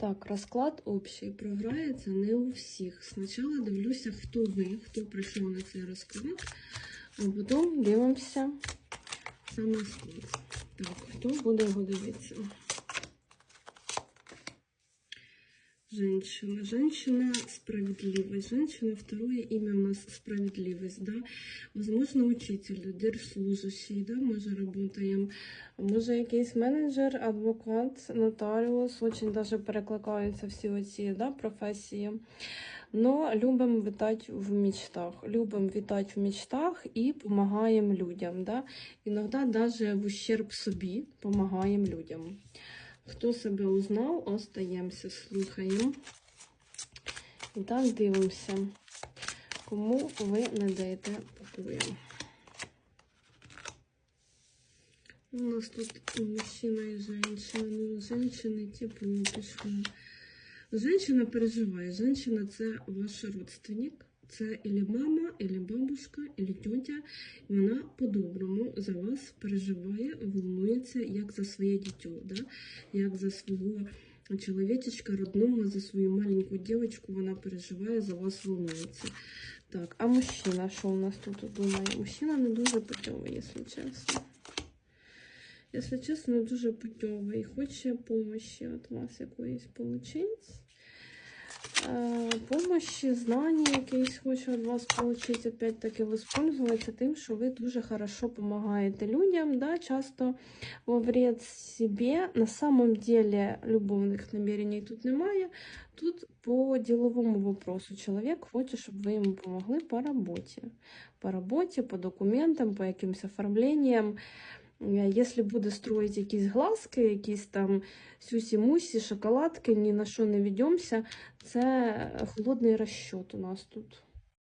Так, розклад общий програється не у всіх. Спочатку дивлюся, хто ви, хто прийшов на цей розклад, а потім дивимося саме склад. Так, хто буде його дивитися? Женщина. Женщина справедливость. Женщина, второе имя у нас справедливость, да. Возможно, учитель, держслужащий, да, мы же работаем. Може, якийсь менеджер, адвокат, нотаріус, очень даже перекликаються всі оці да, професії. Но любимо вітати в мечтах. Любимо вітати в мечтах і допомагаємо людям. Да? Іноді навіть в ущерб собі допомагаємо людям. Хто себе узнав, остаємося, слухаємо. І так дивимося, кому ви не даєте покою. У нас тут мужчина и женщина. Ну, женщины тепло пішло. Женщина переживає. Женщина це ваш родственник. Це ілі мама, ілі бабушка, ілі тьотя. Вона по-доброму за вас переживає, волнується як за своє дитё, да? як за свого чоловічечка родного, за свою маленьку дівчинку, вона переживає, за вас волнується. Так, а мужчина, що у нас тут думає? Мужчина не дуже путьовий, якщо чесно. Якщо чесно, не дуже путьовий. Хоче помощі від вас якоїсь получить. Е, помощі, знання якісь хоче від вас получить. Опять-таки воспользуватися тим, що ви дуже хорошо допомагаєте людям, да, часто во вред себе. На самом деле любовних намерений тут немає. Тут по діловому вопросу чоловік хоче, щоб ви йому допомогли по роботі. По роботі, по документам, по якимось оформленням. Якщо буде строїти якісь глазки, якісь там сюсі-мусі, шоколадки, ні на що не відьомся, це холодний розчет у нас тут.